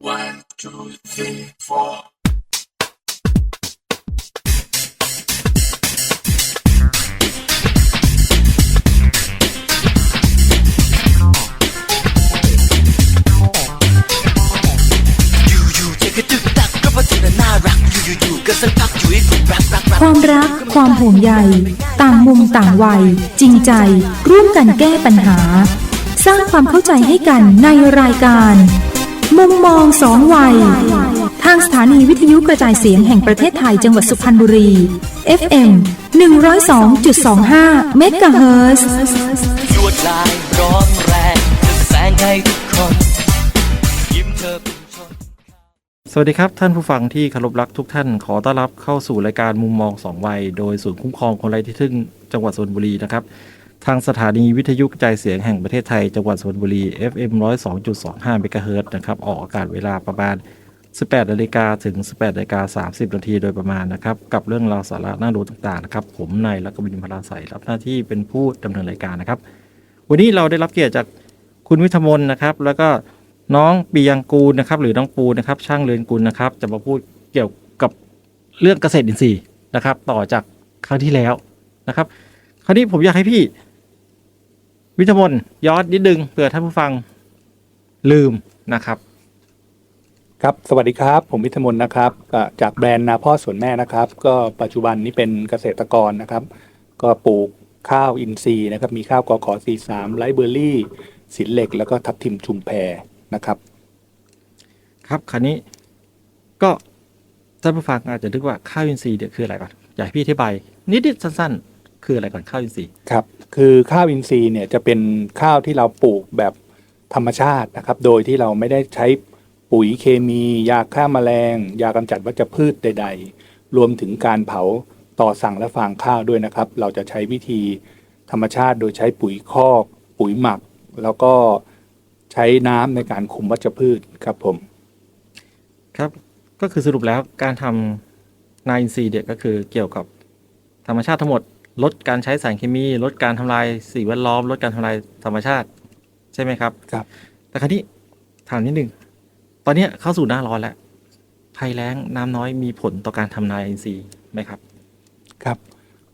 One, two, three, four. อยู่ๆจะกระดึกตักก็เพราะเธอน่ะน่ารักอยู่ๆก็สักพักอยู่ให้ผมรักรักรักความรัก ความห่วงใย ต่างมุมต่างวัย จริงใจ ร่วมกันแก้ปัญหา สร้างความเข้าใจให้กันในรายการ มุมมองสองวัย ทางสถานีวิทยุกระจายเสียงแห่งประเทศไทยจังหวัดสุพรรณบุรี FM 102.25เมกะเฮิรตซ์ลวดลายร้อนแรงจะแสงให้ทุกคนยิ้มเธอเป็นชนสวัสดีครับ ท่านผู้ฟังที่เคารพรักทุกท่านขอต้อนรับเข้าสู่รายการมุมมองสองวัย โดยศูนย์คุ้มครองคนไร้ที่พึ่งจังหวัดสุพรรณบุรีนะครับ ทางสถานีวิทยุกระจายเสียงแห่งประเทศไทย จังหวัดสุพรรณบุรี FM 102.25เมกะเฮิรตซ์นะครับ ออกอากาศเวลาประมาณ 18นาฬิกาถึง 18นาฬิกา30นาทีโดยประมาณนะครับ กับเรื่องราวสาระน่ารู้ต่างๆนะครับ ผมนายลักบินพลาใสรับหน้าที่เป็นผู้ดำเนินรายการนะครับ วันนี้เราได้รับเกียรติจากคุณวิทมนนะครับ แล้วก็น้องปียังกูลนะครับ หรือน้องปูนะครับ ช่างเรือนกุลนะครับ จะมาพูดเกี่ยวกับเรื่องเกษตรอินทรีย์นะครับ ต่อจากครั้งที่แล้วนะครับ คราวนี้ผมอยากให้พี่ วิทมนย้อนนิดนึงเผื่อท่านผู้ฟังลืมนะครับ ครับ สวัสดีครับ ผมวิทยมนต์นะครับก็จากแบรนด์นาพ่อสวนแม่นะครับ ก็ปัจจุบันนี้เป็นเกษตรกรนะครับ ก็ปลูกข้าวอินทรีย์นะครับ มีข้าวกอขอสีสามไลฟ์เบอร์รี่สินเหล็ก แล้วก็ทับทิมชุมแพนะครับ ครับคราวนี้ก็ท่านผู้ฟังอาจจะนึกว่าข้าวอินทรีย์เนี่ยคืออะไรก่อนอยากให้พี่อธิบายนิดๆสั้น ๆ คืออะไรก่อนข้าวอินทรีย์ครับ คือข้าวอินทรีย์เนี่ยจะเป็นข้าวที่เราปลูกแบบธรรมชาตินะครับ โดยที่เราไม่ได้ใช้ปุ๋ยเคมี ยาฆ่าแมลง ยากำจัดวัชพืชใด ๆ รวมถึงการเผาต่อสั่งและฟางข้าวด้วยนะครับ เราจะใช้วิธีธรรมชาติ โดยใช้ปุ๋ยคอกปุ๋ยหมัก แล้วก็ใช้น้ำในการคุมวัชพืชครับผม ครับก็คือสรุปแล้วการทำนาอินทรีย์เนี่ยก็คือเกี่ยวกับธรรมชาติทั้งหมด ลดการใช้สารเคมี ลดการทำลายสิ่งแวดล้อม ลดการทำลายธรรมชาติ ใช่ไหมครับ ครับ แต่คราวนี้ถามนิดนึงตอนเนี้ยเข้าสู่หน้าร้อนแล้วภัยแล้งน้ำน้อยมีผลต่อการทำนาอินทรีย์ไหมครับ ครับ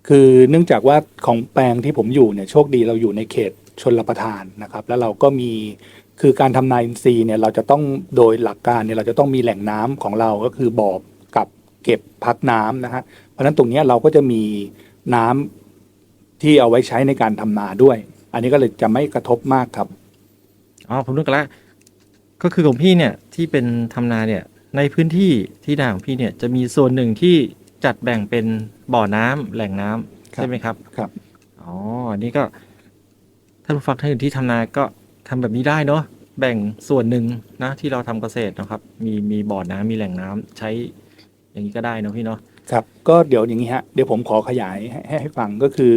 คือเนื่องจากว่าของแปลงที่ผมอยู่เนี่ยโชคดีเราอยู่ในเขตชนรับประทานนะครับ แล้วเราก็มีคือการทำนาอินทรีย์เนี่ยเราจะต้องโดยหลักการเนี่ยเราจะต้องมีแหล่งน้ำของเราก็คือบ่อกับเก็บพักน้ำนะฮะเพราะฉะนั้นตรงเนี้ยเราก็จะมี น้ำที่เอาไว้ใช้ในการทำนาด้วย อันนี้ก็เลยจะไม่กระทบมากครับอ๋อผมนึกแล้วก็คือของพี่เนี่ยที่เป็นทำนาเนี่ย ในพื้นที่ที่นาของพี่เนี่ยจะมีส่วนหนึ่งที่จัดแบ่งเป็นบ่อน้ำแหล่งน้ำครับใช่ไหมครับครับอ๋ออันนี้ก็ท่านผู้ฟังท่านอื่นที่ทำนาก็ทำแบบนี้ได้เนาะแบ่งส่วนหนึ่งนะที่เราทำเกษตรนะครับ มีมีบ่อน้ำมีแหล่งน้ำใช้อย่างนี้ก็ได้เนาะพี่เนาะ ครับก็เดี๋ยวอย่างนี้ฮะเดี๋ยวผมขอขยายให้ให้ให้ฟังก็คือ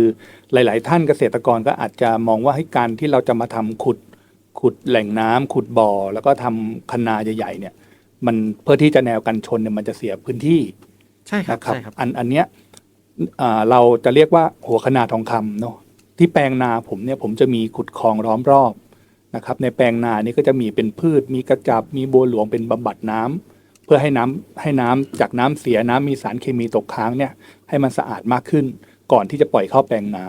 หลาย ๆ ท่านเกษตรกรก็อาจจะมองว่าให้การที่เราจะมาทำขุดขุดแหล่งน้ำขุดบ่อ แล้วก็ทำคันนาใหญ่ๆเนี่ย มันเพื่อที่จะแนวกันชนเนี่ยมันจะเสียพื้นที่ใช่ครับนะครับใช่ครับอันอันเนี้ยอ่าเราจะเรียกว่าหัวคะนาทองคำเนาะที่แปลงนาผมเนี่ยผมจะมีขุดคลองล้อมรอบนะครับ ในแปลงนานี่ก็จะมีเป็นพืช มีกระจับมีบัวหลวงเป็นบำบัดน้ำเพื่อให้น้ำให้น้ำจากน้ำเสียน้ำมีสารเคมีตกค้างเนี่ยให้มันสะอาดมากขึ้น ก่อนที่จะปล่อยเข้าแปลงนา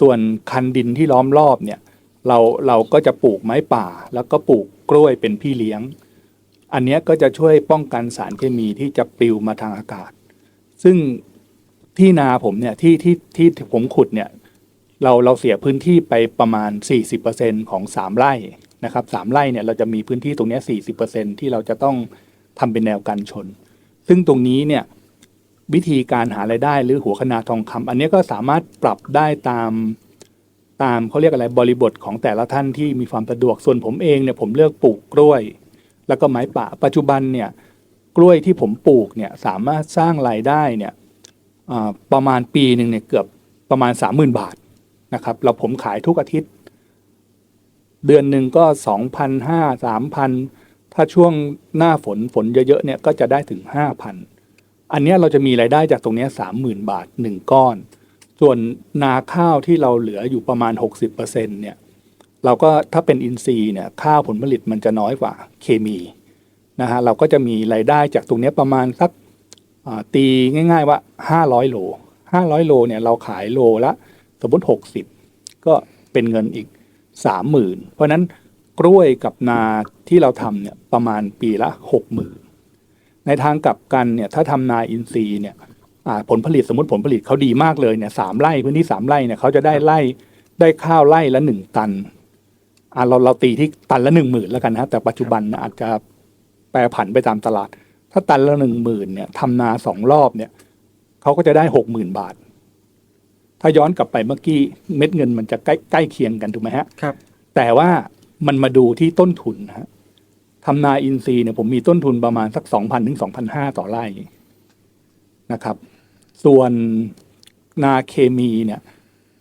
ส่วนคันดินที่ล้อมรอบเนี่ยเราเราก็จะปลูกไม้ป่า แล้วก็ปลูกกล้วยเป็นพี่เลี้ยง อันนี้ก็จะช่วยป้องกันสารเคมีที่จะปลิวมาทางอากาศ ซึ่งที่นาผมเนี่ยที่ที่ที่ผมขุดเนี่ยเราเราเสียพื้นที่ไปประมาณ 40%ของ 3 ไร่นะครับสามไร่เนี่ยเราจะมีพื้นที่ตรงนี้40%ที่เราจะต้อง ทำเป็นแนวกันชน ซึ่งตรงนี้เนี่ยวิธีการหาไรายได้หรือหัวคณาทองคำ อันนี้ก็สามารถปรับได้ตามตามเขาเรียกอะไรบริบทของแต่ละท่านที่มีความสะดวกส่วนผมเองเนี่ยผมเลือกปลูกกล้วย แล้วก็ไม้ป่าปัจจุบันเนี่ยกล้วยที่ผมปลูกเนี่ยสามารถสร้างรายได้เนี่ยประมาณปีหนึ่งเนี่ยเกือบประมาณ 30,000 บาทนะครับเราผมขายทุกอาทิตย์ เดือนหนึ่งก็ 2,500 3,000 ถ้าช่วงหน้าฝนฝนเยอะๆเนี่ยก็จะได้ถึงห้าพันอันนี้เราจะมีรายได้จากตรงนี้สามหมื่นบาทหนึ่งก้อน ส่วนนาข้าวที่เราเหลืออยู่ประมาณหกสิบเปอร์เซ็นเนี่ยเราก็ถ้าเป็นอินทรีย์เนี่ยข้าวผลผลิตมันจะน้อยกว่าเคมีนะฮะเราก็จะมีรายได้จากตรงนี้ประมาณสักตีง่าย ๆว่า 500 โล 500 โลเนี่ยเราขายโลละสมมติ 60 ก็เป็นเงินอีก 30,000 เพราะนั้น กล้วยกับนาที่เราทำเนี่ยประมาณปีละ60,000ในทางกลับกันเนี่ยถ้าทำนาอินทรีย์เนี่ยอ่าผลผลิตสมมติผลผลิตเขาดีมากเลยเนี่ยสามไร่พื้นที่สามไร่เนี่ยเขาจะได้ไร่ได้ข้าวไร่ละหนึ่งตันอ่าเราเราตีที่ตันละหนึ่งหมื่นแล้วกันนะแต่ปัจจุบันนะอาจจะแปรผันไปตามตลาด ถ้าตันละหนึ่งหมื่นเนี่ยทำนาสองรอบเนี่ยเขาก็จะได้หกหมื่นบาท ถ้าย้อนกลับไปเมื่อกี้เม็ดเงินมันจะใกล้ใกล้เคียงกันถูกไหมฮะครับ แต่ว่า มันมาดูที่ต้นทุนนะฮะทำนาอินทรีย์เนี่ยผมมีต้นทุนประมาณสักสองพันถึงสองพันห้าต่อไร่นะครับ ส่วนนาเคมีเนี่ย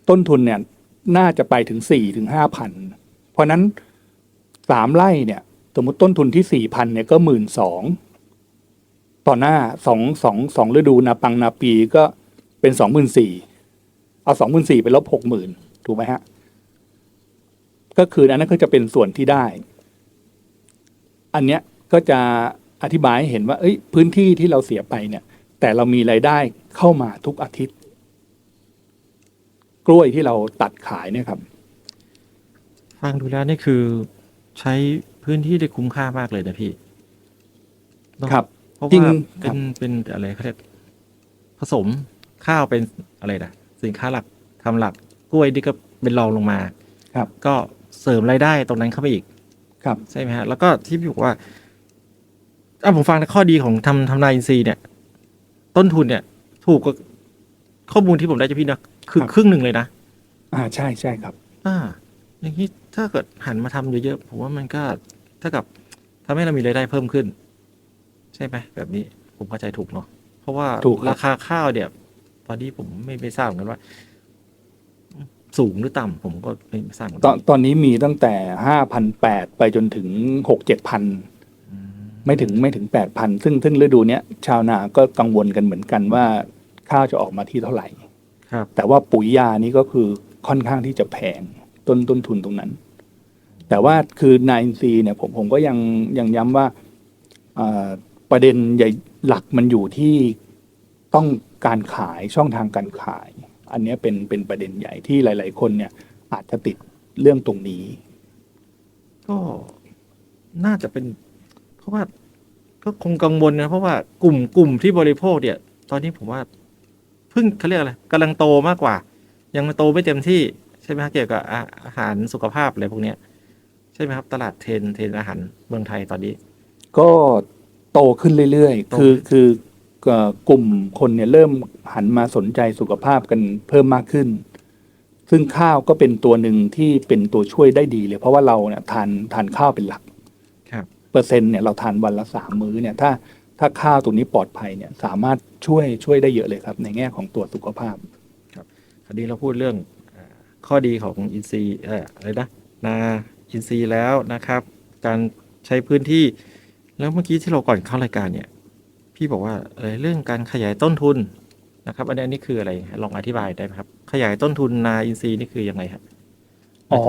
ต้นทุนเนี่ยน่าจะไปถึงสี่ถึงห้าพันเพราะนั้นสามไร่เนี่ย สมมติต้นทุนที่สี่พันเนี่ยก็หมื่นสองต่อหน้าสองสองสองฤดูนาปังนาปีก็เป็นสองหมื่นสี่เอาสองหมื่นสี่ไปลบหกหมื่นถูกไหมฮะ ก็คืออันนั้นก็จะเป็นส่วนที่ได้ อันเนี้ยก็จะอธิบายให้เห็นว่า เอ้ย พื้นที่ที่เราเสียไปเนี่ย แต่เรามีรายได้เข้ามาทุกอาทิตย์ กล้วยที่เราตัดขายเนี่ยครับ ฟังดูแล้วนี่คือใช้พื้นที่ได้คุ้มค่ามากเลยนะพี่เนอะครับเพราะจริงว่าครัเป็บนเป็นอะไรเขาเรียกผสมข้าวเป็นอะไรนะสินค้าหลักทำหลักกล้วยนี่ก็เป็นรองลงมา ครับ ก็ เสริมรายได้ตรงนั้นเข้าไปอีก ครับ ใช่ไหมฮะ แล้วก็ที่พี่บอกว่าอะผมฟังในข้อดีของทำทำนายอินทรีย์เนี่ย ต้นทุนเนี่ย ถูกกว่าข้อมูลที่ผมได้จากพี่นะคือครึ่งหนึ่งเลยนะ อ่าใช่ใช่ครับ อ่า อย่างนี้ถ้าเกิดหันมาทำเยอะๆผมว่ามันก็เท่ากับทำให้เรามีรายได้เพิ่มขึ้น ใช่ไหมแบบนี้ผมเข้าใจถูกเนาะเพราะว่าถูกครับ ราคาข้าวเนี่ย ตอนนี้ผมไม่ไม่ทราบเหมือนกันว่า สูงหรือต่ำผมก็ไม่ทราบเหมือนตกัอนตอนนี้มีตั้งแต่ห้าพันแปดไปจนถึงหกเจ็ดพันไม่ถึงไม่ถึงแปดพันซึ่งซึ่งฤดูเนี้ยชาวนาก็กังวลกันเหมือนกันว่า ข้าวจะออกมาที่เท่าไหร่ ครับ แต่ว่าปุ๋ยยานี่ก็คือค่อนข้างที่จะแพงต้นต้นทุนตรงนั้น แต่ว่าคือนายอินซีย์เนี่ยผมผมก็ยังยังย้ำว่าอ่าประเด็นใหญ่หลักมันอยู่ที่ต้องการขายช่องทางการขาย อันเนี้ยเป็นเป็นประเด็นใหญ่ที่หลาย ๆ คนเนี่ย อาจจะติดเรื่องตรงนี้ ก็น่าจะเป็น เพราะว่าก็คงกังวลนะเพราะว่ากลุ่มกลุ่มที่บริโภคเนี่ย ตอนนี้ผมว่าเพิ่งเขาเรียกอะไรกำลังโตมากกว่า ยังโตไม่เต็มที่ใช่ไหมครับเกี่ยวกับอาอาหารสุขภาพอะไรพวกเนี้ยใช่ไหมครับ ตลาดเทรนเทรนอาหารเมืองไทยตอนนี้ ก็โตขึ้นเรื่อยโตๆคือคือเอ่อ กลุ่มคนเนี่ยเริ่มหันมาสนใจสุขภาพกันเพิ่มมากขึ้น ซึ่งข้าวก็เป็นตัวหนึ่งที่เป็นตัวช่วยได้ดีเลย เพราะว่าเราเนี่ยทานทานข้าวเป็นหลักครับเปอร์เซ็นต์เนี่ยเราทานวันละสามมื้อเนี่ยถ้าถ้าข้าวตรงนี้ปลอดภัยเนี่ยสามารถช่วยช่วยได้เยอะเลยครับ ในแง่ของตัวสุขภาพคราวนี้เราพูดเรื่องอาข้อดีของอินซีย์เอ่ออะไรนะนาอินซีย์แล้วนะครับ การใช้พื้นที่แล้วเมื่อกี้ที่เราก่อนเข้ารายการเนี่ย พี่บอกว่าอะไรเรื่องการขยายต้นทุนนะครับ อันนี้อันนี้คืออะไรลองอธิบายได้ไหมครับ ขยายต้นทุนนาอินซีย์นี่คือยังไงครับอ๋อ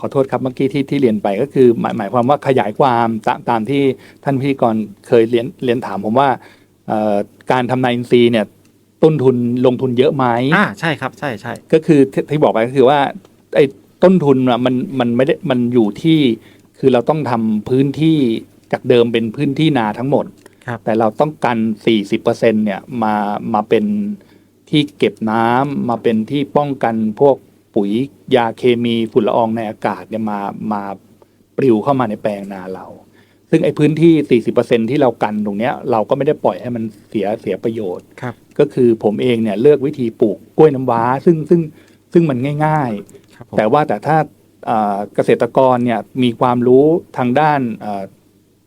ขอโทษครับเมื่อกี้ที่ที่เรียนไปก็คือหมายหมายความว่าขยายความตามตามที่ท่านพิธีกรเคยเรียนเรียนถามผมว่าเอ่อการทำนายอินทรีย์เนี่ยต้นทุนลงทุนเยอะไหมอ่าใช่ครับ ใช่ใช่ก็คือที่ที่บอกไปก็คือว่าไอ้ต้นทุนอะมันมันไม่ได้มันอยู่ที่คือเราต้องทำพื้นที่จากเดิมเป็นพื้นที่นาทั้งหมดครับ แต่เราต้องกัน 40%เนี่ยมามาเป็นที่เก็บน้ำมาเป็นที่ป้องกันพวกปุ๋ยยาเคมีฝุ่นละอองในอากาศเนี่ยมามาปลิวเข้ามาในแปลงนาเรา ซึ่งไอ้พื้นที่ 40%ที่เรากันตรงเนี้ยเราก็ไม่ได้ปล่อยให้มันเสียเสียประโยชน์ครับ ก็คือผมเองเนี่ยเลือกวิธีปลูกกล้วยน้ำว้า ซึ่งซึ่งซึ่งมันง่ายครับผมๆแต่ว่าแต่ถ้าเอ่อเกษตรกรเนี่ยมีความรู้ทางด้านเอ่อ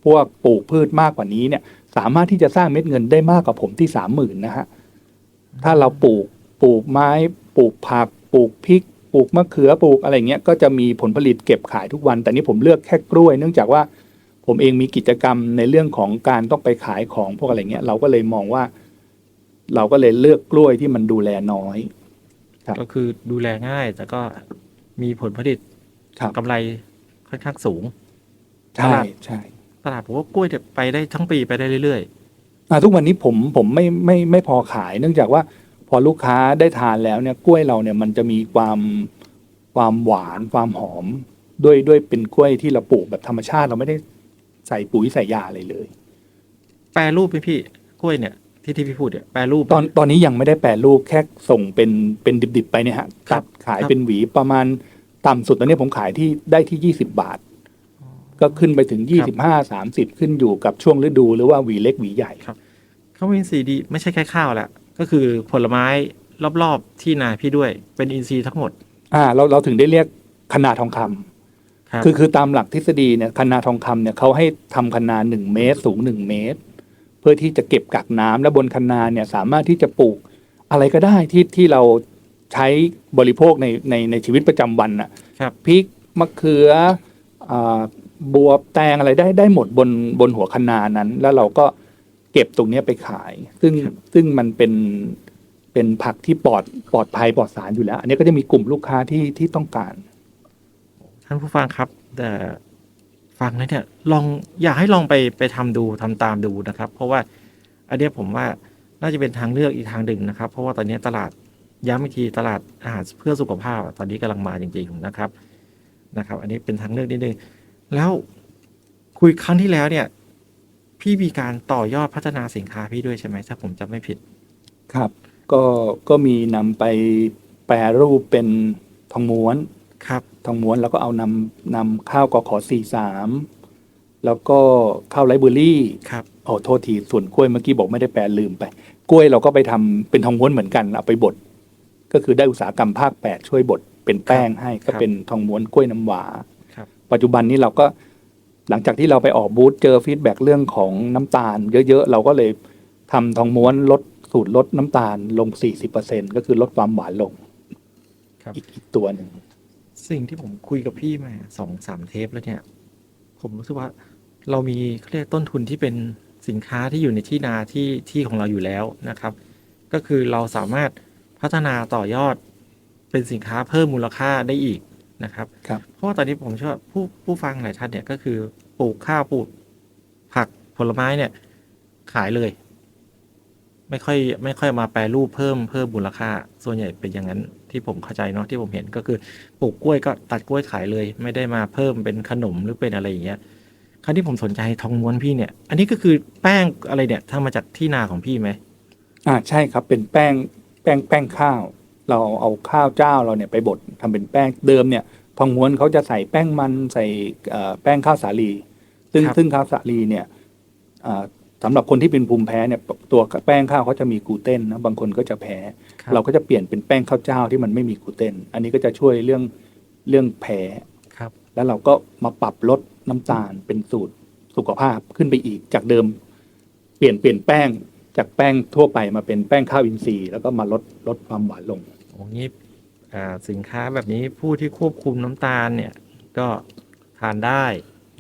พวกปลูกพืชมากกว่านี้เนี่ย สามารถที่จะสร้างเม็ดเงินได้มากกว่าผมที่สามหมื่นนะฮะถ้าเราปลูกปลูกไม้ปลูกผัก ปลูกพริก ปลูกมะเขือปลูกอะไรเงี้ยก็จะมีผลผลิตเก็บขายทุกวัน แต่นี่ผมเลือกแค่กล้วย เนื่องจากว่าผมเองมีกิจกรรมในเรื่องของการต้องไปขายของพวกอะไรเงี้ย เราก็เลยมองว่า เราก็เลยเลือกกล้วยที่มันดูแลน้อย ครับ ก็คือดูแลง่ายแต่ก็มีผลผลิตครับกำไรค่อนข้างสูงตใช่ลาดใช่ ตตลาดผมว่ากล้วยเนี่ยไปได้ทั้งปีไปได้เรื่อยอ่าทุกวันนี้ผมผมไม่ไม่ไม่พอขาย เนื่องจากว่าพอลูกค้าได้ทานแล้วเนี่ยกล้วยเราเนี่ยมันจะมีความความหวานความหอมด้วยด้วยเป็นกล้วยที่เราปลูกแบบธรรมชาติเราไม่ได้ใส่ปุ๋ยใส่ยาอะไรเลย ๆ แปรรูปไหมพี่กล้วยเนี่ยที่ที่พี่พูดเนี่ยแปรรูป ตอนตอนนี้ยังไม่ได้แปรรูปแค่ส่งเป็นเป็นดิบๆไปเนี่ยฮะครัตับดขายครับ เป็นหวีประมาณต่ำสุดตอนนี้ผมขายที่ได้ที่ยี่สิบาท ก็ขึ้นไปถึงยี่สิบห้าสามสิบขึ้นอยู่กับช่วงฤดูหรือว่าหวีเล็กหวีใหญ่เขาเป็นอินทรีย์ดีไม่ใช่แค่ข้าวแหละก็คือผลไม้รอบๆที่นาพี่ด้วยเป็นอินทรีย์ทั้งหมด อ่าเราเราถึงได้เรียกคณาทองคำครับคือคือตามหลักทฤษฎีเนี่ยคณาทองคำเนี่ยเขาให้ทำคณาหนึ่งเมตร สูงหนึ่งเมตร เพื่อที่จะเก็บกักน้ำและบนคณาเนี่ยสามารถที่จะปลูกอะไรก็ได้ที่ที่เราใช้บริโภคในในในชีวิตประจำวันน่ะครับพริกมะเขืออ่า บวบแตงอะไรได้ได้หมดบนบนหัวคณานั้น แล้วเราก็เก็บตรงเนี้ยไปขาย ซึ่งซึ่งมันเป็นเป็นผักที่ปลอดปลอดภัยปลอดสารอยู่แล้ว อันนี้ก็จะมีกลุ่มลูกค้าที่ที่ต้องการ ท่านผู้ฟังครับ แต่ฟังแล้วเนี่ย ลองอยากให้ลองไปไปทำดูทำตามดูนะครับ เพราะว่าอันเนี้ยผมว่าน่าจะเป็นทางเลือกอีกทางหนึ่งนะครับ เพราะว่าตอนนี้ตลาดย้ำอีกทีตลาดอาหารเพื่อสุขภาพอะตอนนี้กำลังมาจริงๆนะครับนะครับ อันนี้เป็นทางเลือกนิดนึง แล้วคุยครั้งที่แล้วเนี่ย พี่มีการต่อยอดพัฒนาสินค้าพี่ด้วยใช่ไหมถ้าผมจำไม่ผิด ครับ ก็ก็มีนำไปแปรรูปเป็นทองม้วน ครับ ทองม้วนแล้วก็เอานำนำข้าวกอขอสี่สามแล้วก็ข้าวไรเบอรี่ครับ โอ้โทษทีส่วนกล้วยเมื่อกี้บอกไม่ได้แปลลืมไป กล้วยเราก็ไปทำเป็นทองม้วนเหมือนกันเอาไปบดก็คือได้อุตสาหกรรมภาคแปดช่วยบดเป็นแป้งให้ก็เป็นทองม้วนกล้วยน้ำหวาครับ ปัจจุบันนี้เราก็หลังจากที่เราไปออกบูธเจอฟีดแบ็กเรื่องของน้ำตาล เยอะๆ เราก็เลยทำทองม้วนลดสูตรลดน้ำตาลลง 40%ก็คือลดความหวานลงครับอีกอีกตัวหนึ่งสิ่งที่ผมคุยกับพี่มาสองสามเทปแล้วเนี่ย ผมรู้สึกว่า เรามีเขาเรียกต้นทุนที่เป็นสินค้าที่อยู่ในที่นาที่ที่ของเราอยู่แล้วนะครับ ก็คือเราสามารถพัฒนาต่อยอดเป็นสินค้าเพิ่มมูลค่าได้อีก นะครับครับเพราะว่าตอนนี้ผมเชื่อว่าผู้ผู้ฟังหลายท่านเนี่ยก็คือปลูกข้าวปลูกผักผลไม้เนี่ย ขายเลย ไม่ค่อย ไม่ค่อยมาแปรรูปเพิ่มเพิ่มมูลค่า ส่วนใหญ่เป็นอย่างนั้นที่ผมเข้าใจเนาะที่ผมเห็นก็คือปลูกกล้วยก็ตัดกล้วยขายเลย ไม่ได้มาเพิ่มเป็นขนมหรือเป็นอะไรอย่างเงี้ยคราวที่ผมสนใจทองม้วนพี่เนี่ย อันนี้ก็คือแป้งอะไรเนี่ยทำมาจากที่นาของพี่ไหมอ่าใช่ครับเป็นแป้งแป้งแป้งข้าว เราเอาข้าวเจ้าเราเนี่ยไปบดทำเป็นแป้งเดิมเนี่ยทองม้วนเขาจะใส่แป้งมันใส่เอ่อแป้งข้าวสาลี ซึ่งซึ่งข้าวสาลีเนี่ยอ่าสำหรับคนที่เป็นภูมิแพ้เนี่ยตัวแป้งข้าวเขาจะมีกลูเตนนะบางคนก็จะแพ้ครับเราก็จะเปลี่ยนเป็นแป้งข้าวเจ้าที่มันไม่มีกลูเตน อันนี้ก็จะช่วยเรื่องเรื่องแพ้ครับ แล้วเราก็มาปรับลดน้ำตาลเป็นสูตรสุขภาพขึ้นไปอีกจากเดิม เปลี่ยนเปลี่ยนแป้งจากแป้งทั่วไปมาเป็นแป้งข้าวอินทรีย์แล้วก็มาลดลดความหวานลง โอ้งี้อ่าสินค้าแบบนี้ผู้ที่ควบคุมน้ำตาลเนี่ยก็ทานได้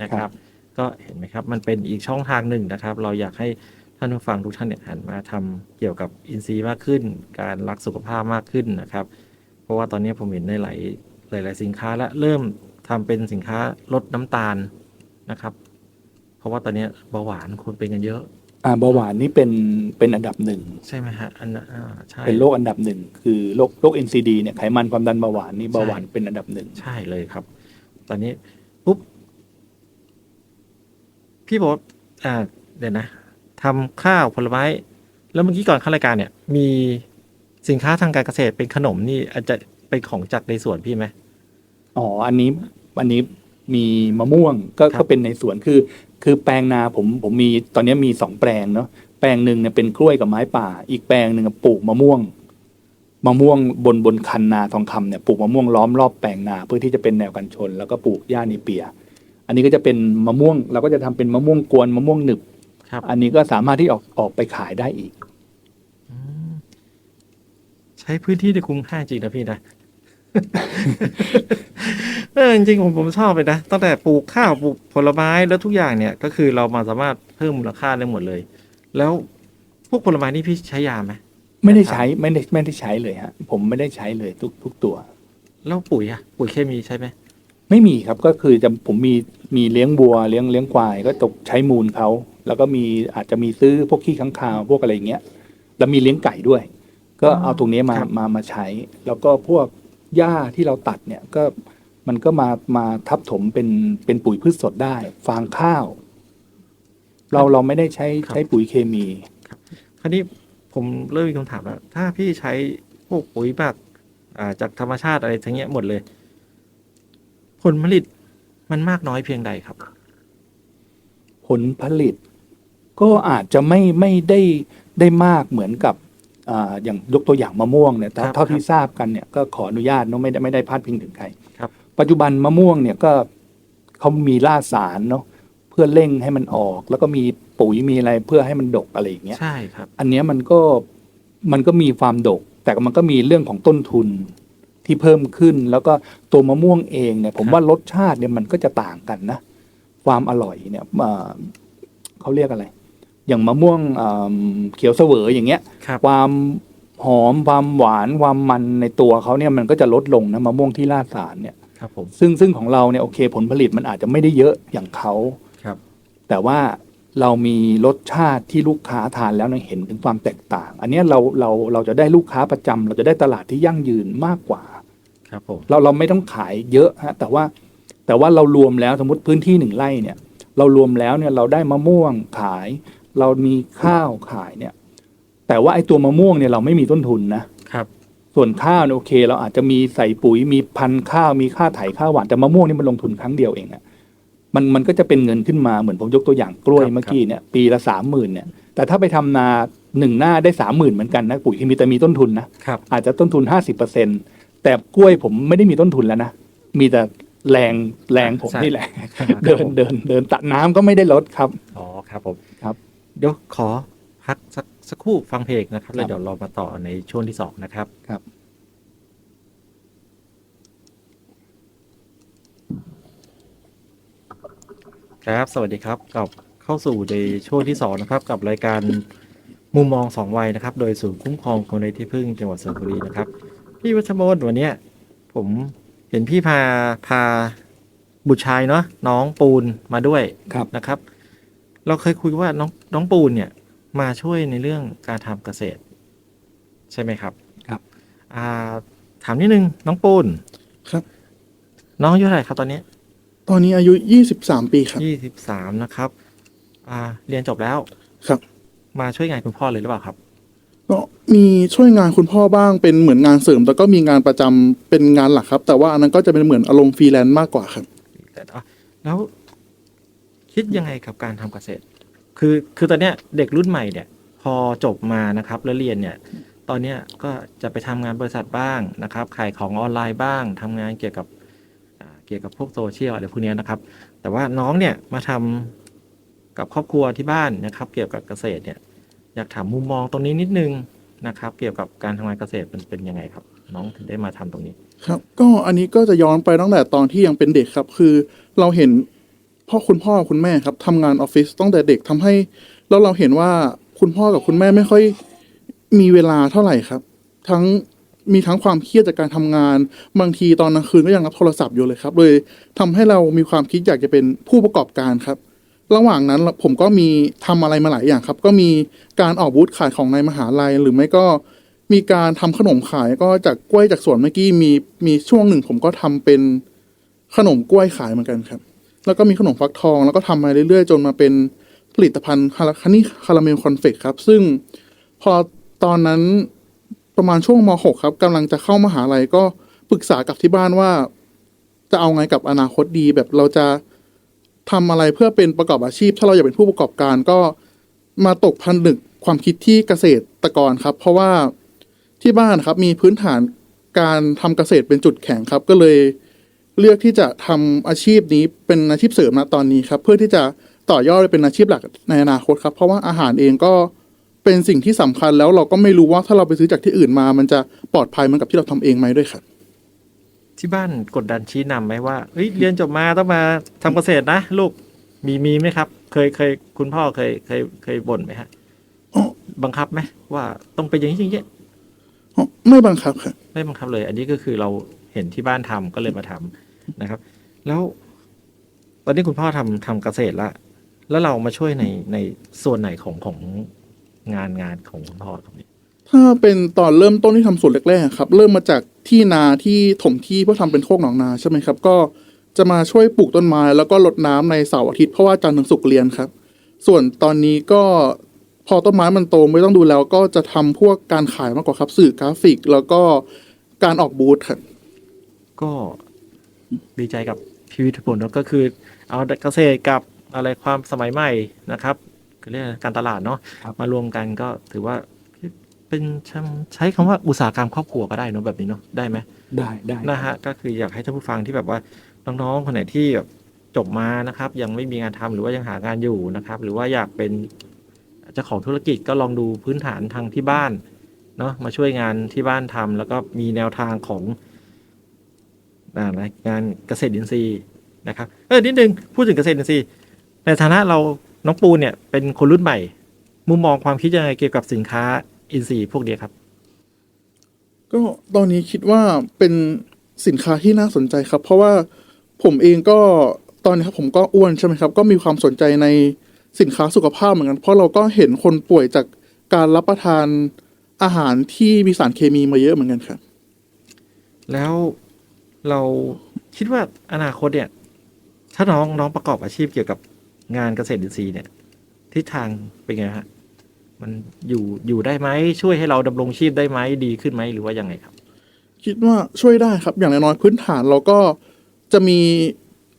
นะคครัรับบก็เห็นไหมครับ มันเป็นอีกช่องทางหนึ่งนะครับ เราอยากให้ท่านผู้ฟังทุกท่านเนี่ยหันมาทำเกี่ยวกับอินทรีย์มากขึ้น การรักสุขภาพมากขึ้นนะครับ เพราะว่าตอนนี้ผมเห็นในหลายหลาย ๆ สินค้าและเริ่มทำเป็นสินค้าลดน้ำตาลนะครับ เพราะว่าตอนนี้เบาหวานคนเป็นกันเยอะ อ่าเบาหวานนี่เป็นเป็นอันดับหนึ่งใช่ไหมฮะอันนั้นอ่าใช่เป็นโรคอันดับหนึ่งคือโรคโรค NCD เนี่ยไขมันความดันเบาหวานนี่เบาหวานเป็นอันดับหนึ่งใช่เลยครับ ตอนนี้ปุ๊บพี่บอกว่าอ่าเดี๋ยวนะทำข้าวผลไม้ แล้วเมื่อกี้ก่อนเข้ารายการเนี่ย มีสินค้าทางการเกษตรเป็นขนมนี่อาจจะเป็นของจากในสวนพี่ไหมอ๋ออันนี้อันนี้มีมะม่วงก็ครับก็เป็นในสวนคือ คือแปลงนาผมผมมีตอนนี้มีสองแปลงเนาะแปลงหนึ่งเนี่ยเป็นกล้วยกับไม้ป่า อีกแปลงหนึ่งอะปลูกมะม่วงมะม่วงบนบนคันนาทองคำเนี่ยปลูกมะม่วงล้อมรอบแปลงนาเพื่อที่จะเป็นแนวกันชน แล้วก็ปลูกหญ้านิเปีย อันนี้ก็จะเป็นมะม่วงเราก็จะทำเป็นมะม่วงกวนมะม่วงหนึบครับ อันนี้ก็สามารถที่ออกออกไปขายได้อีกอืมใช้พื้นที่ในคุ้มค่าจริงนะพี่นะ เออจริงๆผมผมชอบเลยนะตั้งแต่ปลูกข้าวปลูกผลไม้แล้วทุกอย่างเนี่ย ก็คือเรามาสามารถเพิ่มมูลค่าได้หมดเลย แล้วพวกผลไม้นี่พี่ใช้ยาไหมไม่ได้ใช้ไม่ได้ไม่ได้ใช้เลยฮะ ผมไม่ได้ใช้เลยทุกทุกตัว แล้วปุ๋ยอะปุ๋ยเคมีใช่ไหมไม่มีครับก็คือจะผมมีมีเลี้ยงบัวเลี้ยงเลี้ยงควายก็ตกใช้มูลเขาแล้วก็มีอาจจะมีซื้อพวกขี้ค้างคาวพวกอะไรอย่างเงี้ยแล้วมีเลี้ยงไก่ด้วย ก็เอาตรงนี้มาครับมามาใช้ แล้วก็พวก หญ้าที่เราตัดเนี่ยก็มันก็มามาทับถมเป็นเป็นปุ๋ยพืชสดได้ ฟางข้าว เราเราไม่ได้ใช้ใช้ปุ๋ยเคมี คราวนี้ผมเริ่มมีคำถามแล้วถ้าพี่ใช้พวกปุ๋ยแบบอ่าจากธรรมชาติอะไรทั้งเงี้ยหมดเลย ผลผลิตมันมากน้อยเพียงใดครับ ผลผลิต ก็อาจจะไม่ไม่ได้ได้มากเหมือนกับ อ่าอย่างยกตัวอย่างมะม่วงเนี่ยแต่ครับเท่าที่ทราบกันเนี่ยก็ขออนุญาตเนาะไม่ได้ไม่ได้พาดพิงถึงใครครับ ปัจจุบันมะม่วงเนี่ยก็เขามีล่าสารเนาะเพื่อเร่งให้มันออก แล้วก็มีปุ๋ยมีอะไรเพื่อให้มันดกอะไรอย่างเงี้ยใช่ครับ อันเนี้ยมันก็มันก็มีความดก แต่มันก็มีเรื่องของต้นทุนที่เพิ่มขึ้น แล้วก็ตัวมะม่วงเองเนี่ย ผมครับว่ารสชาติเนี่ยมันก็จะต่างกันนะ ความอร่อยเนี่ยเอ่อเขาเรียกอะไร อย่างมะม่วงเอ่อเขียวเสวยอย่างเงี้ยครับความหอมความหวานความมันในตัวเขาเนี่ยมันก็จะลดลงนะมะม่วงที่ล่าสารเนี่ยครับผมซึ่งซึ่งของเราเนี่ยโอเคผลผลิตมันอาจจะไม่ได้เยอะอย่างเขาครับ แต่ว่าเรามีรสชาติที่ลูกค้าทานแล้วเนี่ยเห็นถึงความแตกต่าง อันเนี้ยเราเราเราจะได้ลูกค้าประจำเราจะได้ตลาดที่ยั่งยืนมากกว่า ครับผมเราเราไม่ต้องขายเยอะฮะแต่ว่าแต่ว่าเรารวมแล้วสมมติพื้นที่หนึ่งไร่เนี่ย เรารวมแล้วเนี่ยเราได้มะม่วงขาย เรามีข้าวขายเนี่ย แต่ว่าไอ้ตัวมะม่วงเนี่ยเราไม่มีต้นทุนนะครับ ส่วนข้าวเนี่ยโอเค เราอาจจะมีใส่ปุ๋ยมีพันธุ์ข้าวมีค่าไถข้าวหวานแต่มะม่วงนี่มันลงทุนครั้งเดียวเองอะมันมันก็จะเป็นเงินขึ้นมาเหมือนผมยกตัวอย่างกล้วยครับ เมื่อกี้เนี่ยปีละสามหมื่นเนี่ย แต่ถ้าไปทำนาหนึ่งหน้าได้สามหมื่นเหมือนกันนะปุ๋ยเคมีแต่มีต้นทุนนะ ครับ อาจจะต้นทุนห้าสิบเปอร์เซ็นแต่กล้วยผมไม่ได้มีต้นทุนแล้วนะ มีแต่แรงแรงผมใช่ นี่แหละครับเดินผมเดินเดินตัดน้ำก็ไม่ได้ลดครับ อ๋อครับผมครับ เดี๋ยวขอพักสักสักครู่ฟังเพลงนะครับ แล้วครับเดี๋ยวเรามาต่อในช่วงที่สองนะครับครับ ครับ สวัสดีครับกลับเข้าสู่ในช่วงที่สองนะครับ กับรายการมุมมองสองวัยนะครับ โดยศูนย์คุ้มครองคนไร้ที่พึ่งจังหวัดสุพรรณบุรีนะครับ พี่วัชโมนวันเนี้ยผมเห็นพี่พาพาบุตรชายเนาะน้องปูนมาด้วยครับนะครับ เราเคยคุยว่าน้อง น้องปูนเนี่ยมาช่วยในเรื่องการทำเกษตร ใช่ไหมครับครับ อ่าถามนิดนึงน้องปูนครับ น้องอายุเท่าไหร่ครับตอนนี้ตอนนี้อายุ 23 ปีครับ ยี่สิบสามนะครับ อ่า เรียนจบแล้วครับ มาช่วยงานคุณพ่อเลยหรือเปล่าครับ ก็มีช่วยงานคุณพ่อบ้างเป็นเหมือนงานเสริม แต่ก็มีงานประจำเป็นงานหลักครับ แต่ว่าอันนั้นก็จะเป็นเหมือนอารมณ์ฟรีแลนซ์มากกว่าครับ แต่อะแล้วคิดยังไงกับการทำเกษตร คือคือตอนเนี้ยเด็กรุ่นใหม่เนี่ยพอจบมานะครับแล้วเรียนเนี่ยตอนเนี้ยก็จะไปทำงานบริษัทบ้างนะครับขายของออนไลน์บ้างทำงานเกี่ยวกับเกี่ยวกับพวกโซเชียลอะไรพวกนี้นะครับ แต่ว่าน้องเนี่ยมาทำกับครอบครัวที่บ้านนะครับ เกี่ยวกับเกษตรเนี่ยอยากถามมุมมองตรงนี้นิดนึงนะครับ เกี่ยวกับการทำงานเกษตรมันเป็นยังไงครับ น้องถึงได้มาทำตรงนี้ ครับ ก็อันนี้ก็จะย้อนไปตั้งแต่ตอนที่ยังเป็นเด็กครับ คือเราเห็น พ่อคุณพ่อคุณแม่ครับทำงานออฟฟิศตั้งแต่เด็กทำให้แล้วเราเห็นว่าคุณพ่อกับคุณแม่ไม่ค่อยมีเวลาเท่าไหร่ครับ ทั้งมีทั้งความเครียดจากการทำงาน บางทีตอนกลางคืนก็ยังรับโทรศัพท์อยู่เลยครับเลยทำให้เรามีความคิดอยากจะเป็นผู้ประกอบการครับ ระหว่างนั้นผมก็มีทำอะไรมาหลายอย่างครับ ก็มีการออกบูธขายของในมหาลัย หรือไม่ก็มีการทำขนมขายก็จากกล้วยจากสวนเมื่อกี้มีมีช่วงหนึ่ง ผมก็ทำเป็นขนมกล้วยขายเหมือนกันครับ แล้วก็มีขนมฟักทอง แล้วก็ทำมาเรื่อยๆ จนมาเป็นผลิตภัณฑ์คาราคนี่คาราเมลคอนเฟกครับ ซึ่งพอตอนนั้นประมาณช่วงม .6 ครับกำลังจะเข้ามหาลัยก็ปรึกษากับที่บ้านว่า จะเอาไงกับอนาคตดี แบบเราจะทำอะไรเพื่อเป็นประกอบอาชีพ ถ้าเราอยากเป็นผู้ประกอบการก็มาตกผนึกความคิดที่เกษตรกรครับ เพราะว่าที่บ้านครับมีพื้นฐานการทำเกษตรเป็นจุดแข็งครับ ก็เลย เลือกที่จะทำอาชีพนี้เป็นอาชีพเสริมนะตอนนี้ครับ เพื่อที่จะต่อยอดไปเป็นอาชีพหลักในอนาคตครับ เพราะว่าอาหารเองก็เป็นสิ่งที่สำคัญแล้วเราก็ไม่รู้ว่าถ้าเราไปซื้อจากที่อื่นมา มันจะปลอดภัยเหมือนกับที่เราทำเองไหมด้วยครับที่บ้านกดดันชี้นำไหมว่าเฮ้ยเรียนจบมาต้องมาทำเกษตรนะลูกมีมีไหมครับ เคยเคยคุณพ่อเคยเคยเคยบ่นไหมฮะอ๋อบังคับไหมว่าต้องไปอย่างนี้อย่างนี้อ๋อไม่บังคับครับไม่บังคับเลย อันนี้ก็คือเราเห็นที่บ้านทำก็เลยมาทำ นะครับ แล้วตอนนี้คุณพ่อทำทำเกษตรละแล้วเรามาช่วยในในส่วนไหนของของงานงานของคุณพ่อครับเนี่ยถ้าเป็นตอนเริ่มต้นที่ทำสวนแรกๆครับ เริ่มมาจากที่นาที่ถมที่เพื่อทำเป็นโคกหนองนาใช่ไหมครับ ก็จะมาช่วยปลูกต้นไม้ แล้วก็รดน้ำในเสาร์อาทิตย์เพราะว่าจันทร์ถึงศุกร์เรียนครับ ส่วนตอนนี้ก็พอต้นไม้มันโตไม่ต้องดูแล้ว ก็จะทำพวกการขายมากกว่าครับ สื่อกราฟิก แล้วก็การออกบูธครับก็ ดีใจกับพี่วิทยพลแล้วก็คือ เอาเกษตรกับอะไรความสมัยใหม่นะครับก็เรียกการตลาดเนาะครับมารวมกันก็ถือว่าเป็นใช้คำว่าอุตสาหกรรมครอบครัวก็ได้เนอะแบบนี้เนาะได้ไหมได้ได้นะฮะก็คืออยากให้ท่านผู้ฟังที่แบบว่าน้องๆคนไหนที่แบบจบมานะครับ ยังไม่มีงานทำหรือว่ายังหางานอยู่นะครับ หรือว่าอยากเป็นเจ้าของธุรกิจก็ลองดูพื้นฐานทางที่บ้านเนาะมาช่วยงานที่บ้านทำแล้วก็มีแนวทางของ อ่างานเกษตรอินทรีย์นะครับเออนิดนึงพูดถึงเกษตรอินทรีย์ในฐานะเราน้องปูนเนี่ยเป็นคนรุ่นใหม่ มุมมองความคิดยังไงเกี่ยวกับสินค้าอินทรีย์พวกเนี้ยครับ ก็ตอนนี้คิดว่าเป็นสินค้าที่น่าสนใจครับ เพราะว่าผมเองก็ตอนนี้ครับผมก็อ้วนใช่ไหมครับ ก็มีความสนใจในสินค้าสุขภาพเหมือนกัน เพราะเราก็เห็นคนป่วยจากการรับประทานอาหารที่มีสารเคมีมาเยอะเหมือนกันครับ แล้ว เราคิดว่าอนาคตเนี่ย ถ้าน้องน้องประกอบอาชีพเกี่ยวกับงานเกษตรอินทรีย์เนี่ยทิศทางเป็นไงฮะมันอยู่อยู่ได้ไหมช่วยให้เราดำรงชีพได้ไหมดีขึ้นไหมหรือว่ายังไงครับ คิดว่าช่วยได้ครับ อย่างน้อยๆพื้นฐานเราก็จะมี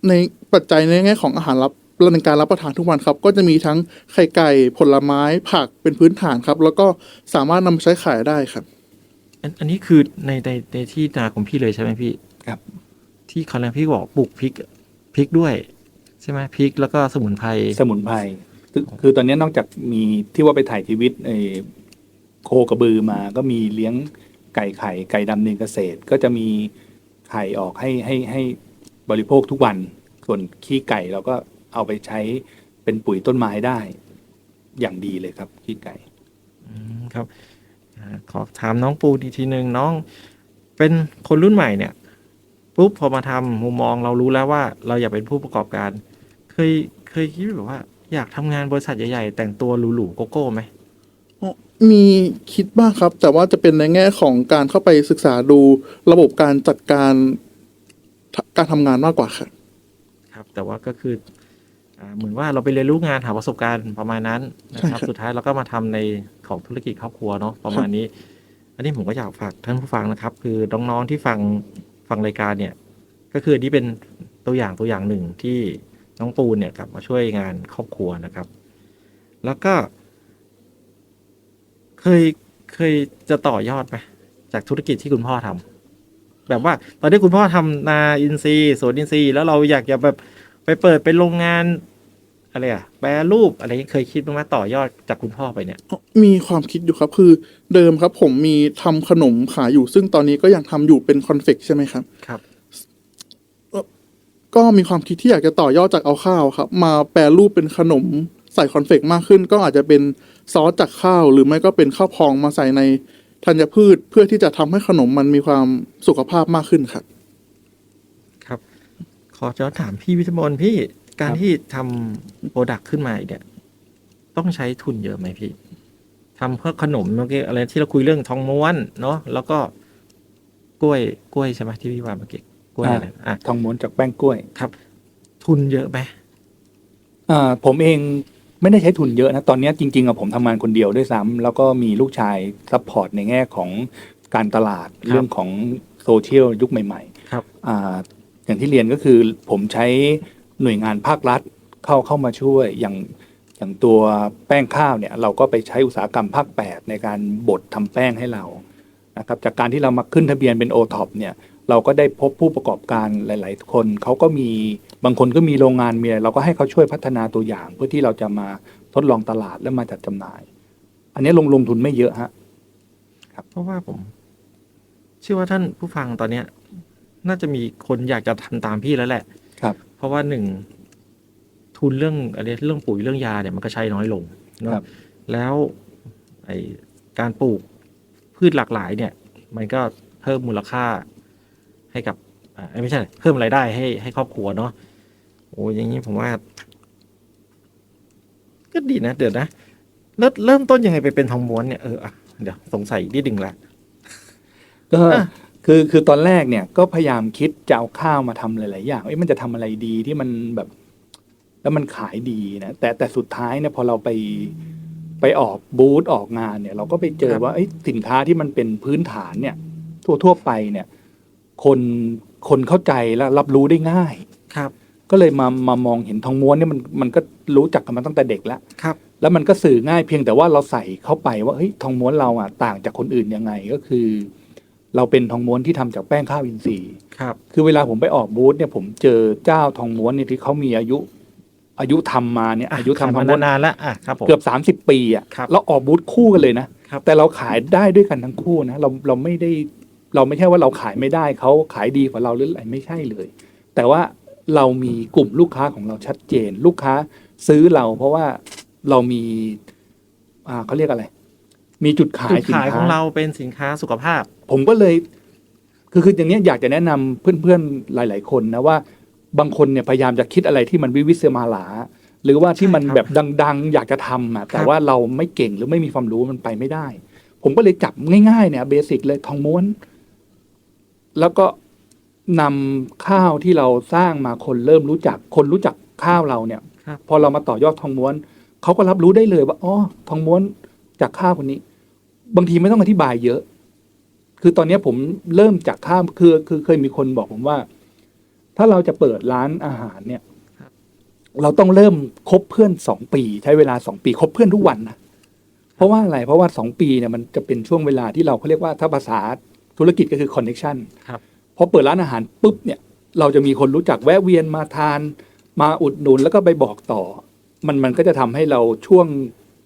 ในปัจจัยในแง่ของอาหารรับในการรับประทานทุกวันครับ ก็จะมีทั้งไข่ไก่ผลไม้ผักเป็นพื้นฐานครับ แล้วก็สามารถนำไปใช้ขายได้ครับ อันอันนี้คือในในในที่นาของพี่เลยใช่ไหมพี่ ครับที่คอนแรกพี่บอกปลูกพริกพริกด้วย ใช่ไหมพริกแล้วก็สมุนไพรสมุนไพรคือคือตอนนี้นอกจากมีที่ว่าไปถ่ายชีวิตไอ้โคกระบือมาก็มีเลี้ยงไก่ไข่ไก่ดำเนินเกษตร ก็จะมีไข่ออกให้ให้ให้บริโภคทุกวัน ส่วนขี้ไก่เราก็เอาไปใช้เป็นปุ๋ยต้นไม้ได้ อย่างดีเลยครับ ขี้ไก่อืมครับอ่าขอถามน้องปูอีกทีหนึ่งน้อง เป็นคนรุ่นใหม่เนี่ย ปุ๊บพอมาทำมุมมองเรารู้แล้วว่า เราอยากเป็นผู้ประกอบการ เคยเคยคิดแบบว่า อยากทำงานบริษัทใหญ่ๆ แต่งตัวหรูๆโกโก้ไหมมีคิดบ้างครับ แต่ว่าจะเป็นในแง่ของการเข้าไปศึกษาดูระบบการจัดการการทำงานมากกว่าครับครับ แต่ว่าก็คืออ่าเหมือนว่าเราไปเรียนรู้งานหาประสบการณ์ประมาณนั้นนะครับใช่ครับสุดท้ายเราก็มาทำในของธุรกิจครอบครัวเนาะประมาณนี้ อันนี้ผมก็อยากฝากท่านผู้ฟังนะครับ คือน้องๆที่ฟัง ฟังรายการเนี่ย ก็คือนี้เป็นตัวอย่างตัวอย่างหนึ่งที่น้องปูนเนี่ยกลับมาช่วยงานครอบครัวนะครับ แล้วก็ เคยเคยจะต่อยอดไหมจากธุรกิจที่คุณพ่อทำแบบว่า ตอนที่คุณพ่อทำนาอินทรีย์สวนอินทรีย์แล้วเราอยากจะแบบไปเปิดเป็นโรงงาน อะไรอะแปรรูปอะไรอย่างนี้เคยคิดบ้างไหมต่อยอดจากคุณพ่อไปเนี่ย มีความคิดอยู่ครับคือเดิมครับ ผมมีทำขนมขายอยู่ ซึ่งตอนนี้ก็ยังทำอยู่เป็นคอนเฟกใช่ไหมครับครับก็มีความคิดที่อยากจะต่อยอดจากเอาข้าวครับ มาแปรรูปเป็นขนมใส่คอนเฟกมากขึ้น ก็อาจจะเป็นซอสจากข้าว หรือไม่ก็เป็นข้าวพองมาใส่ในธัญพืชเพื่อที่จะทำให้ขนมมันมีความสุขภาพมากขึ้นครับ ครับ ขอจะถามพี่วิทยมนพี่ การครับที่ทำโปรดักต์ขึ้นมาเนี่ยต้องใช้ทุนเยอะไหมพี่ทำเพื่อขนมเมื่อกี้อะไรที่เราคุยเรื่องทองม้วนเนาะแล้วก็กล้วยกล้วยใช่ไหมที่พี่ว่าเมื่อกี้กล้วยอะไรอะทองม้วนจากแป้งกล้วยครับ ทุนเยอะไหมอ่าผมเองไม่ได้ใช้ทุนเยอะนะ ตอนนี้จริงๆอะผมทำงานคนเดียวด้วยซ้ำแล้วก็มีลูกชายซัพพอร์ตในแง่ของการตลาดเรื่องของโซเชียลยุคใหม่ครับๆอ่าอย่างที่เรียนก็คือผมใช้ หน่วยงานภาครัฐเข้าเข้ามาช่วยอย่างอย่างตัวแป้งข้าวเนี่ยเราก็ไปใช้อุตสาหกรรมภาค 8 ในการบดทำแป้งให้เรานะครับจากการที่เรามาขึ้นทะเบียนเป็นโอท็อปเนี่ยเราก็ได้พบผู้ประกอบการหลาย ๆ คนเขาก็มีบางคนก็มีโรงงานมีอะไรเราก็ให้เขาช่วยพัฒนาตัวอย่าง เพื่อที่เราจะมาทดลองตลาดแล้วมาจัดจำหน่าย อันนี้ลงลงทุนไม่เยอะฮะเพราะว่าผม เชื่อว่าท่านผู้ฟังตอนเนี้ย น่าจะมีคนอยากจะทำตามพี่แล้วแหละ ครับ เพราะว่าหนึ่งทุนเรื่องอะไรเรื่องปุ๋ยเรื่องยาเนี่ยมันก็ใช้น้อยลงเนอะครับ แล้วไอการปลูกพืชหลากหลายเนี่ย มันก็เพิ่มมูลค่าให้กับอ่าไม่ใช่ เพิ่มรายได้ให้ให้ครอบครัวเนาะโอ้ยอย่างนี้ผมว่า ก็ดีนะ เดี๋ยวนะเริ่มเริ่มต้นยังไงไปเป็นทองม้วนเนี่ยเอออะเดี๋ยวสงสัยนิดนึงละก็อะ คือคือตอนแรกเนี่ยก็พยายามคิดจะเอาข้าวมาทำหลาย ๆ อย่างเอ้ยมันจะทำอะไรดีที่มันแบบ แล้วมันขายดีนะแต่แต่สุดท้ายเนี่ยพอเราไปไปออกบูธออกงานเนี่ย เราก็ไปเจอว่าเอ้ยสินค้าที่มันเป็นพื้นฐานเนี่ย ทั่วทั่วๆไปเนี่ย คนคนเข้าใจและรับรู้ได้ง่ายครับ ก็เลยมามามองเห็นทองม้วนเนี่ยมันมันก็รู้จักกันมาตั้งแต่เด็กแล้วครับ แล้วมันก็สื่อง่ายเพียงแต่ว่าเราใส่เข้าไปว่าเฮ้ยทองม้วนเราอะต่างจากคนอื่นยังไงก็คือ เราเป็นทองม้วนที่ทำจากแป้งข้าวอินทรีย์ครับ คือเวลาผมไปออกบูธเนี่ยผมเจอเจ้าทองม้วนเนี่ยที่เขามีอายุ อายุทำมาเนี่ยอายุทำทมาองม้วนนานๆแล้วอะครับผมเกือบสามสิบ30ปีอะครับแล้วออกบูธคู่กันเลยนะครับแต่เราขายได้ด้วยกันทั้งคู่นะเราเราไม่ได้เราไม่ใช่ว่าเราขายไม่ได้เขาขายดีกว่าเราหรืออะไรไม่ใช่เลย แต่ว่าเรามีกลุ่มลูกค้าของเราชัดเจน ลูกค้าซื้อเราเพราะว่าเรามีอ่าเขาเรียกอะไร มีจุดขายจุดสินขายค้าของเราเป็นสินค้าสุขภาพ ผมก็เลยคือคืออย่างเนี้ยอยากจะแนะนำเพื่อนๆหลาย ๆ คนนะว่าบางคนเนี่ยพยายามจะคิดอะไรที่มันวิวิเศษมาหลา หรือว่าที่มันใช่ครับแบบดัง ๆ อยากจะทำอะแต่ครับ ว่าเราไม่เก่งหรือไม่มีความรู้มันไปไม่ได้ ผมก็เลยจับง่ายๆเนี่ยเบสิกเลยทองม้วน แล้วก็นำข้าวที่เราสร้างมาคนเริ่มรู้จัก คนรู้จักข้าวเราเนี่ย ครับ พอเรามาต่อยอดทองม้วน เขาก็รับรู้ได้เลยว่าอ๋อทองม้วนจากข้าวคนนี้ บางทีไม่ต้องอธิบายเยอะ คือตอนเนี้ยผมเริ่มจากข้าวคือคือเคยมีคนบอกผมว่า ถ้าเราจะเปิดร้านอาหารเนี่ย เราต้องเริ่มคบเพื่อนสองปี ใช้เวลาสองปีคบเพื่อนทุกวันนะเพราะว่าอะไรเพราะว่าสองปีเนี่ยมันจะเป็นช่วงเวลาที่เราเขาเรียกว่าถ้าภาษาธุรกิจก็คือคอนเน็ชันครับพอเปิดร้านอาหารปุ๊บเนี่ยเราจะมีคนรู้จักแวะเวียนมาทาน มาอุดหนุนแล้วก็ไปบอกต่อ มันมันก็จะทำให้เราช่วง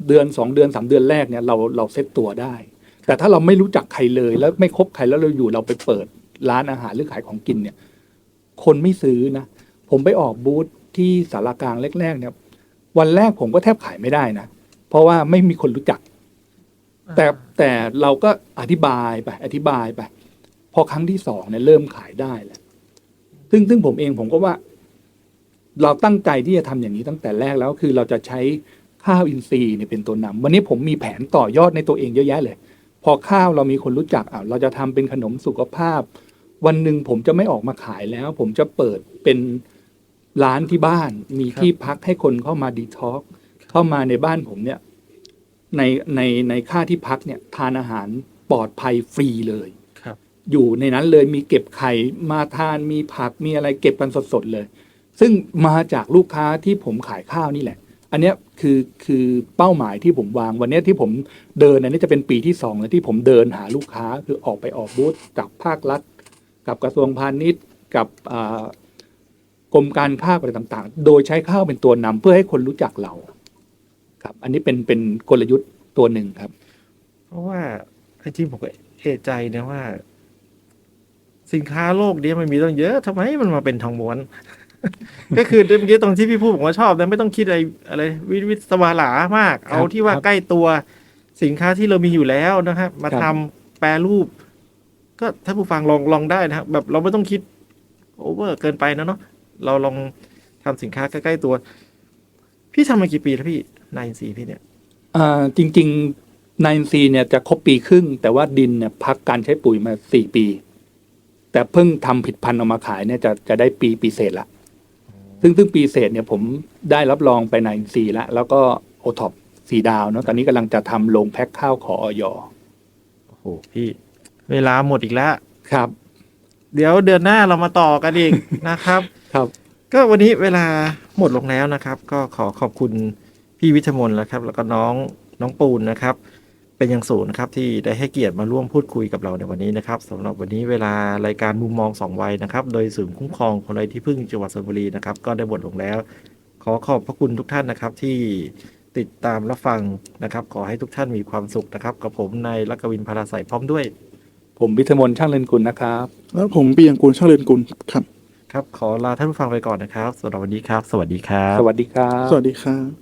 เดือนสองเดือนสามเดือนแรกเนี่ยเราเราเซ็ตตัวได้ แต่ถ้าเราไม่รู้จักใครเลย แล้วไม่คบใครแล้วเราอยู่เราไปเปิดร้านอาหารหรือขายของกินเนี่ย คนไม่ซื้อนะ ผมไปออกบูธที่สารกลางแรกๆเนี่ยวันแรกผมก็แทบขายไม่ได้นะ เพราะว่าไม่มีคนรู้จัก แต่แต่เราก็อธิบายไป อธิบายไป พอครั้งที่สองเนี่ยเริ่มขายได้แล้วซึ่งซึ่งผมเองผมก็ว่า เราตั้งใจที่จะทำอย่างนี้ตั้งแต่แรกแล้วคือเราจะใช้ข้าวอินทรีย์เนี่ยเป็นตัวนำวันนี้ผมมีแผนต่อยอดในตัวเองเยอะแยะเลย พอข้าวเรามีคนรู้จักอะเราจะทำเป็นขนมสุขภาพ วันหนึ่งผมจะไม่ออกมาขายแล้ว ผมจะเปิดเป็นร้านที่บ้าน มีที่พักให้คนเข้ามาดีท็อกเข้ามาในบ้านผมเนี่ย ในในในค่าที่พักเนี่ย ทานอาหารปลอดภัยฟรีเลยครับ อยู่ในนั้นเลยมีเก็บไข่มาทานมีผักมีอะไรเก็บกันสดๆเลย ซึ่งมาจากลูกค้าที่ผมขายข้าวนี่แหละ อันเนี้ย คือคือเป้าหมายที่ผมวางวันนี้ที่ผมเดินอันนี้จะเป็นปีที่สองแล้วที่ผมเดินหาลูกค้าคือออกไปออกบูธกับภาครัฐ กับกระทรวงพาณิชย์ กับกรมการข้าอะไรต่างๆ โดยใช้ข้าวเป็นตัวนำเพื่อให้คนรู้จักเรา ครับ อันนี้เป็นเป็นกลยุทธ์ตัวหนึ่งครับ เพราะว่าจริงๆผมก็เอะใจนะว่า สินค้าโลกนี้มันมีต้งเยอะทำไมมันมาเป็นทองม้วน ก็คือเมื่อกี้ตรงที่พี่พูดผมว่าชอบนะไม่ต้องคิดอะไรอะไรวิวิสวาหลามาก เอาที่ว่าครับใกล้ตัวสินค้าที่เรามีอยู่แล้วนะครับ มาครับทำแปรรูป ก็ถ้าผู้ฟังลองลองได้นะครับแบบเราไม่ต้องคิดโอเวอร์เกินไปนะเนาะเราลองทำสินค้าใกล้ๆตัว พี่ทำมากี่ปีแล้วพี่นายสีพี่เนี่ยอ่าจริง ๆนายซีเนี่ยจะครบปีครึ่ง แต่ว่าดินเนี่ยพักการใช้ปุ๋ยมาสี่ปี แต่เพิ่งทำผิดพันธุ์ออกมาขายเนี่ยจะจะได้ปีปีเศษละ ซึ่งซึ่งปีเศษเนี่ยผมได้รับรองไปนายซีแล้วแล้วก็โอท็อปสีดาวเนาะตอนนี้กำลังจะทำโรงแพ็คข้าวขอออยโอ้โหพี่ เวลาหมดอีกแล้ว ครับ เดี๋ยวเดือนหน้าเรามาต่อกันอีก นะครับ ครับ ก็วันนี้เวลาหมดลงแล้วนะครับ ก็ขอขอบคุณพี่วิทยมนต์แล้วครับ แล้วก็น้องน้องปูนนะครับ เป็นอย่างสูงนะครับที่ได้ให้เกียรติมาร่วมพูดคุยกับเราในวันนี้นะครับสำหรับวันนี้เวลารายการมุมมองสองวัยนะครับ โดยศูนย์คุ้มครองคนไร้ที่พึ่งจังหวัดสุพรรณบุรีนะครับก็ได้หมดลงแล้ว ขอขอบพระคุณทุกท่านนะครับที่ติดตามรับฟังนะครับ ขอให้ทุกท่านมีความสุขนะครับ กับผมนายลักกวินพาราใสพร้อมด้วย ผมวิทยมนต์ช่างเลินกุลนะครับ แล้วผมปียังกูลช่างเรือนกุลครับ ครับ ขอลาท่านผู้ฟังไปก่อนนะครับสำหรับวันนี้ครับ สวัสดีครับ สวัสดีครับ สวัสดีครับ